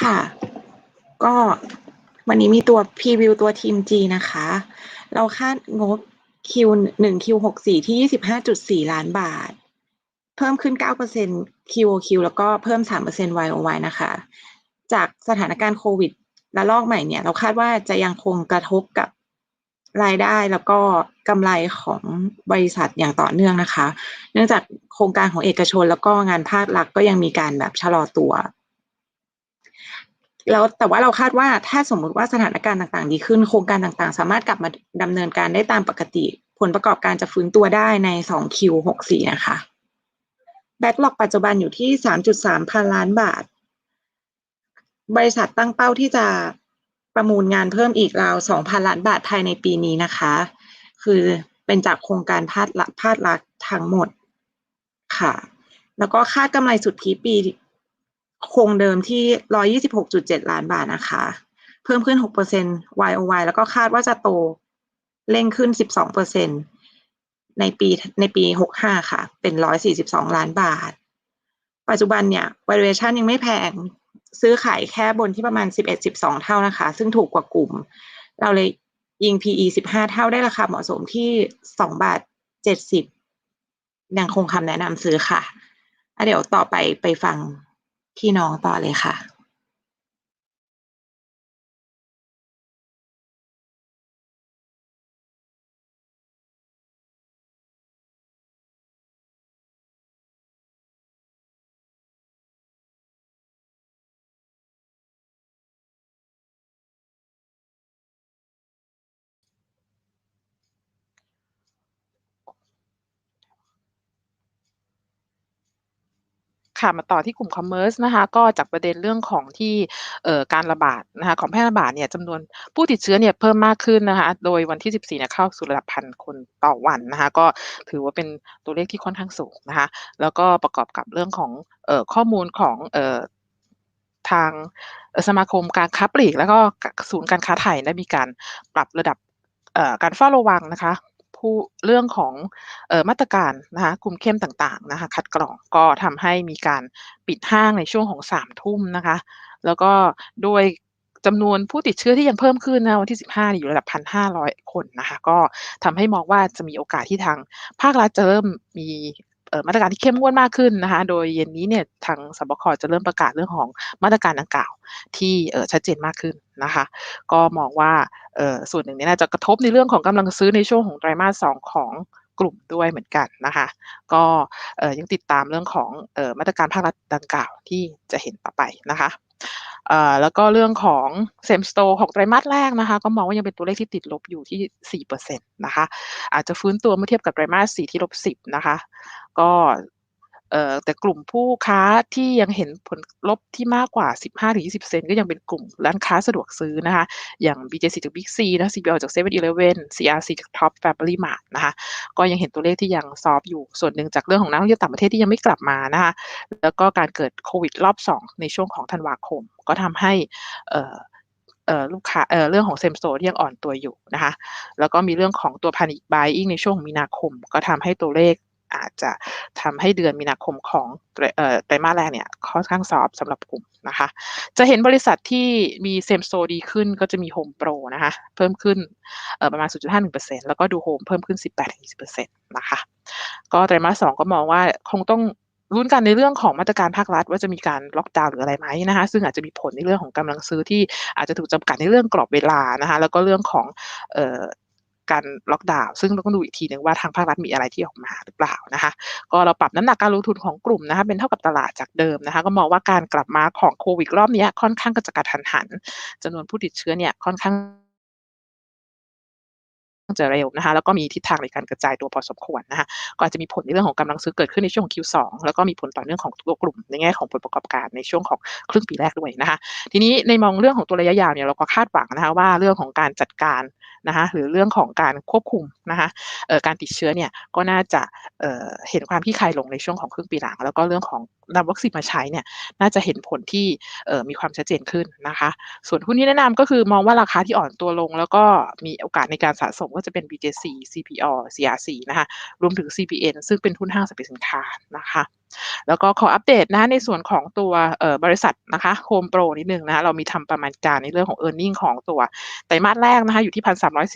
ค่ะ ก็วันนี้มีตัวพรีวิวตัวทีม G นะคะ เราคาดงบ Q1 Q64 ที่ 25.4 ล้านบาท เพิ่มขึ้น 9% QOQ แล้วก็เพิ่ม 3% YOY นะคะ จากสถานการณ์โควิดระลอกใหม่เนี่ย เราคาดว่าจะยังคงกระทบกับรายได้แล้วก็กำไรของบริษัทอย่างต่อเนื่องนะคะ เนื่องจากโครงการของเอกชนแล้วก็งานภาครัฐก็ยังมีการแบบชะลอตัว แล้วแต่ว่าเราคาดว่าถ้าสมมุติว่าสถานการณ์ต่างๆ ดีขึ้นโครงการต่างๆ สามารถกลับมาดำเนินการได้ตามปกติ ผลประกอบการจะฟื้นตัวได้ใน 2Q64 นะคะแบ็กหลอกปัจจุบันอยู่ที่ 3.3 พันล้านบาท บริษัทตั้งเป้าที่จะประมูลงานเพิ่มอีกราว 2,000 ล้านบาทภายในปีนี้นะคะ คือเป็นจากโครงการภาครัฐภาครัฐทั้งหมดค่ะ แล้วก็คาดกำไรสุทธิปี คงเดิมที่ 126.7 ล้านบาทนะคะ เพิ่มขึ้น 6% YOY แล้วก็คาดว่าจะโตเร่งขึ้น 12%ในปีในปี 65 ค่ะ เป็น 142 ล้านบาท ปัจจุบันเนี่ย valuation ยังไม่แพง ซื้อขายแค่บนที่ประมาณ 11-12 เท่านะคะ ซึ่งถูกกว่ากลุ่ม เราเลยยิง PE 15 เท่าได้ราคาเหมาะสมที่ 2 บาท 70 ยังคงคำแนะนำซื้อค่ะอะเดี๋ยวต่อไปไปฟัง พี่น้องต่อเลยค่ะ ค่ะมาต่อที่กลุ่มคอมเมอร์ซนะคะก็จากประเด็นเรื่องของที่เอ่อการระบาดนะคะของแพร่ระบาดเนี่ยจำนวนผู้ติดเชื้อเนี่ยเพิ่มมากขึ้นนะคะโดยวันที่ 14เนี่ยเข้าสู่ระดับพันคนต่อวันนะคะก็ถือว่าเป็นตัวเลขที่ค่อนข้างสูงนะคะแล้วก็ประกอบกับเรื่องของเอ่อข้อมูลของเอ่อทางสมาคมการค้าปลีก แล้วก็ศูนย์การค้าไทยได้มีการปรับระดับการเฝ้าระวังนะคะ ผู้เรื่องของออมาตรการนะคะคุมเข้มต่างๆนะคะคัดกรองก็ทำให้มีการปิดห้างในช่วงของ3ทุ่มนะคะ แล้วก็โดยจำนวนผู้ติดเชื้อที่ยังเพิ่มขึ้นนะวันที่ 15นี่อยู่ระดับ 1,500 คนนะคะ ก็ทำให้มองว่าจะมีโอกาสที่ทางภาครัฐจะเริ่มมี มาตรการที่เข้มงวดมากขึ้นนะคะ โดยเย็นนี้เนี่ยทางสบคจะเริ่มประกาศเรื่องของมาตรการดังกล่าวที่เชัดเจนมากขึ้นนะคะ ก็มองว่าส่วนหนึ่งนี่น่าจะกระทบในเรื่องของกำลังซื้อในช่วงของไตรมาสสองของ กลุ่มด้วยเหมือนกันนะคะ ก็ยังติดตามเรื่องของออมาตรการภาครัฐดังกล่าวที่จะเห็นต่อไปนะคะแล้วก็เรื่องของ Same Store ของไตรมาสแรกนะคะ ก็มองว่ายังเป็นตัวเลขที่ติดลบอยู่ที่4%นะคะ อาจจะฟื้นตัวเมื่อเทียบกับไตรมาสสี่ที่ลบ10นะคะ ก็ แต่กลุ่มผู้ค้าที่ยังเห็นผลลบที่มากกว่า 15-20%ก็ยังเป็นกลุ่มร้านค้าสะดวกซื้อนะคะ อย่าง BJC จาก Big C นะ CPO จาก 7-Eleven CRC จาก Top Family Mart นะคะ ก็ยังเห็นตัวเลขที่ยังซอฟต์อยู่ ส่วนหนึ่งจากเรื่องของนักท่องเที่ยวต่างประเทศที่ยังไม่กลับมานะคะ แล้วก็การเกิดโควิดรอบ 2 ในช่วงของธันวาคม ก็ทำให้เออลูกค้าเออเรื่องของ Same Store ที่ยังอ่อนตัวอยู่นะคะ แล้วก็มีเรื่องของตัว Panic Buying ในช่วงของมีนาคม ก็ทำให้ตัวเลข อาจจะทำให้เดือนมีนาคมของไตรมาสแรกเนี่ยค่อนข้างซอฟต์สำหรับกลุ่มนะคะ จะเห็นบริษัทที่มี Same Store ดีขึ้นก็จะมี Home Pro นะคะ เพิ่มขึ้นเอ่อประมาณ 0.51%แล้วก็ดูโฮมเพิ่มขึ้น 18-20%นะคะ ก็ไตรมาส2ก็มองว่าคงต้องลุ้นกันในเรื่องของมาตรการภาครัฐว่าจะมีการล็อกดาวน์หรืออะไรไหมนะคะซึ่งอาจจะมีผลในเรื่องของกำลังซื้อที่อาจจะถูกจำกัดในเรื่องกรอบเวลานะคะแล้วก็เรื่องของ การล็อกดาวน์ซึ่งเราก็ดูอีกทีหนึ่งว่าทางภาครัฐมีอะไรที่ออกมาหรือเปล่านะคะ ก็เราปรับน้ำหนักการลงทุนของกลุ่มนะคะเป็นเท่ากับตลาดจากเดิมนะคะ ก็มองว่าการกลับมาของโควิดรอบนี้ค่อนข้างจะกระทันหันจำนวนผู้ติดเชื้อเนี่ยค่อนข้าง จะเร็วนะคะแล้วก็มีทิศทางในการกระจายตัวพอสมควรนะคะก็อาจจะมีผลในเรื่องของกำลังซื้อเกิดขึ้นในช่วงของ Q2 แล้วก็มีผลต่อเนื่องของตัวกลุ่มในแง่ของผลประกอบการในช่วงของครึ่งปีแรกด้วยนะคะทีนี้ในมองเรื่องของตัวระยะยาวเนี่ยเราก็คาดหวังนะคะว่าเรื่องของการจัดการนะคะหรือเรื่องของการควบคุมนะคะการติดเชื้อเนี่ยก็น่าจะเเห็นความคลี่คลายลงในช่วงของครึ่งปีหลัง แล้วก็เรื่องของนำวัคซีนมาใช้เนี่ยน่าจะเห็นผลที่มีความชัดเจนขึ้นนะคะ ส่วนหุ้นที่แนะนำก็คือมองว่าราคาที่อ่อนตัวลง แล้วก็มีโอกาสในการสะสมก็จะเป็น BJC CPO CRC นะคะรวมถึง CPN ซึ่งเป็นหุ้นห้างสรรพสินค้านะคะ แล้วก็ขออัปเดตนะในส่วนของตัวบริษัทนะคะ Home Pro นิดหนึ่งนะะเรามีทำประมาณการในเรื่องของ e a r n i n g ของตัวไตรมาสแรกนะคะอยู่ที่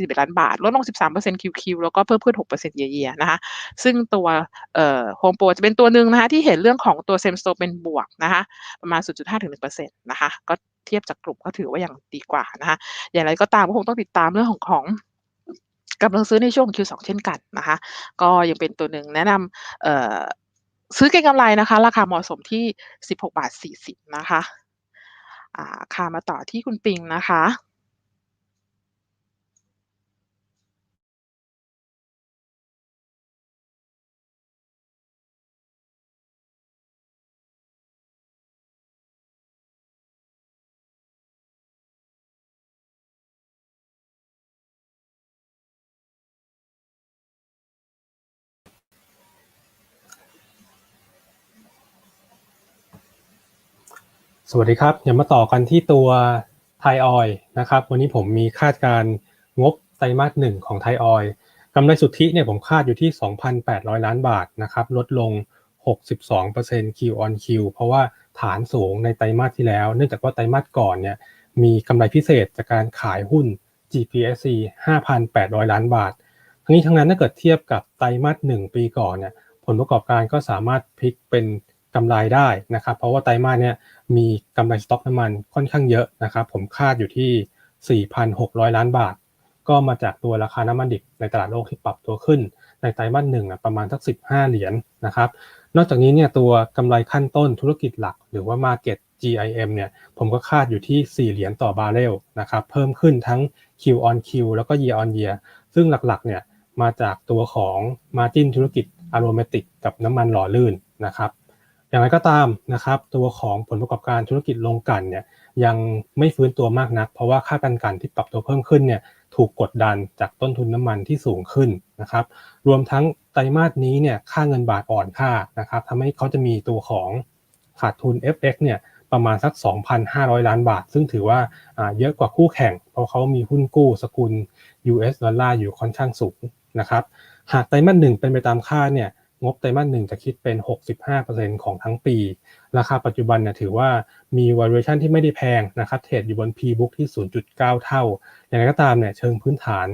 1,341ล้านบาท ลดลง13% QQ แล้วก็เพิ่มขึ้น6% year year นต์เยียะคะซึ่งตัวเอ่อ Home Pro จะเป็นตัวหนึ่งนะคะที่เห็นเรื่องของตัว Same Store เป็นบวกนะคะประมาณ 0.5ถึง1%นะคะก็เทียบจากกลุ่มก็ถือว่าอยังดีกว่านะคะอย่างไรก็ตามก็คงต้องติดตามเรื่องของของกำลังซื้อในช่วงของ Q2 เช่นกันนะคะ ก็ยังเป็นตัวหนึ่งแนะนำ ซื้อเก็งกำไรนะคะ ราคาเหมาะสมที่ 16 บาท 40 นะคะอ่าค่ะมาต่อที่คุณปิงนะคะ สวัสดีครับเดี๋ยวมาต่อกันที่ตัวไทยออยนะครับ วันนี้ผมมีคาดการงบไตรมาสหนึ่งของไทยออยกำไรสุทธิเนี่ยผมคาดอยู่ที่ 2,800 ล้านบาทนะครับ ลดลง 62% Q on Q เพราะว่าฐานสูงในไตรมาสที่แล้ว เนื่องจากว่าไตรมาสก่อนเนี่ยมีกำไรพิเศษจากการขายหุ้น GPSC 5,800 ล้านบาท ทั้งนี้ทั้งนั้นถ้าเกิดเทียบกับไตรมาสหนึ่งปีก่อนเนี่ยผลประกอบการก็สามารถพลิกเป็น กำไรได้นะครับ เพราะว่าไตรมาสเนี่ยมีกำไรสต็อกน้ำมันค่อนข้างเยอะนะครับ ผมคาดอยู่ที่ 4,600 ล้านบาท ก็มาจากตัวราคาน้ำมันดิบในตลาดโลกที่ปรับตัวขึ้น ในไตรมาสหนึ่งอะประมาณสัก 15 เหรียญนะครับ นอกจากนี้เนี่ยตัวกำไรขั้นต้นธุรกิจหลัก หรือว่า Market GIM เนี่ยผมก็คาดอยู่ที่ 4 เหรียญต่อบาร์เรลนะครับ เพิ่มขึ้นทั้ง Q on Q แล้วก็ Year on Year ซึ่งหลักๆเนี่ยมาจากตัวของ Margin ธุรกิจ Aromatic กับน้ำมันหล่อลื่นนะครับ อย่างไรก็ตามนะครับตัวของผลประกอบการธุรกิจโรงกลั่นเนี่ยยังไม่ฟื้นตัวมากนัก เพราะว่าค่าการกลั่นที่ปรับตัวเพิ่มขึ้นเนี่ยถูกกดดันจากต้นทุนน้ำมันที่สูงขึ้นนะครับรวมทั้งไตรมาสนี้เนี่ยค่าเงินบาทอ่อนค่านะครับทำให้เขาจะมีตัวของขาดทุน FX เนี่ยประมาณสัก 2,500 ล้านบาท ซึ่งถือว่าเยอะกว่าคู่แข่ง เพราะเขามีหุ้นกู้สกุล US ดอลลาร์อยู่ค่อนข้างสูงนะครับหากไตรมาสหนึ่งเป็นไปตามคาดเนี่ย งบไตรมาสหนึ่งจะคิดเป็น 65%ของทั้งปี ราคาปัจจุบันเนี่ยถือว่ามี valuation ที่ไม่ได้แพงนะครับเทรดอยู่บน P book ที่ 0.9 เท่า อย่างไรก็ตามเนี่ยเชิงพื้นฐาน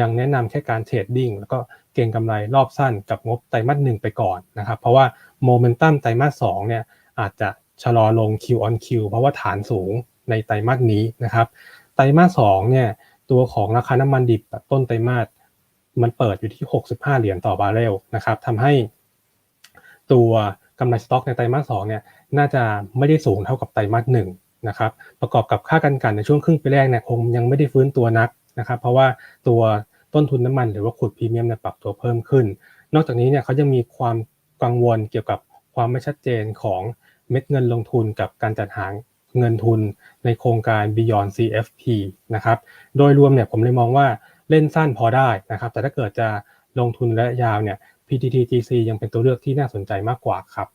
ยังแนะนำแค่การเทรดดิ้งแล้วก็เก็งกำไรรอบสั้นกับงบไตรมาสหนึ่งไปก่อนนะครับ เพราะว่าโมเมนตัมไตรมาสสองเนี่ยอาจจะชะลอลง Q on Q เพราะว่าฐานสูงในไตรมาสนี้นะครับ ไตรมาสสองเนี่ยตัวของราคาน้ำมันดิบแบบต้นไตรมาส มันเปิดอยู่ที่ 65 เหรียญต่อบาร์เรลนะครับทำให้ตัวกำไรสต็อกในไตรมาสสองเนี่ยน่าจะไม่ได้สูงเท่ากับไตรมาสหนึ่งนะครับประกอบกับค่ากันกันในช่วงครึ่งปีแรกเนี่ยคงยังไม่ได้ฟื้นตัวนักนะครับ เพราะว่าตัวต้นทุนน้ำมันหรือว่าขุดพรีเมียมเนี่ยปรับตัวเพิ่มขึ้น นอกจากนี้เนี่ยเขายังมีความกังวลเกี่ยวกับความไม่ชัดเจนของเม็ดเงินลงทุนกับการจัดหาเงินทุนในโครงการ Beyond CFP นะครับ โดยรวมเนี่ยผมเลยมองว่า เล่นสั้นพอได้นะครับ แต่ถ้าเกิดจะลงทุนระยะยาวเนี่ย PTTGC ยังเป็นตัวเลือกที่น่าสนใจมากกว่าครับ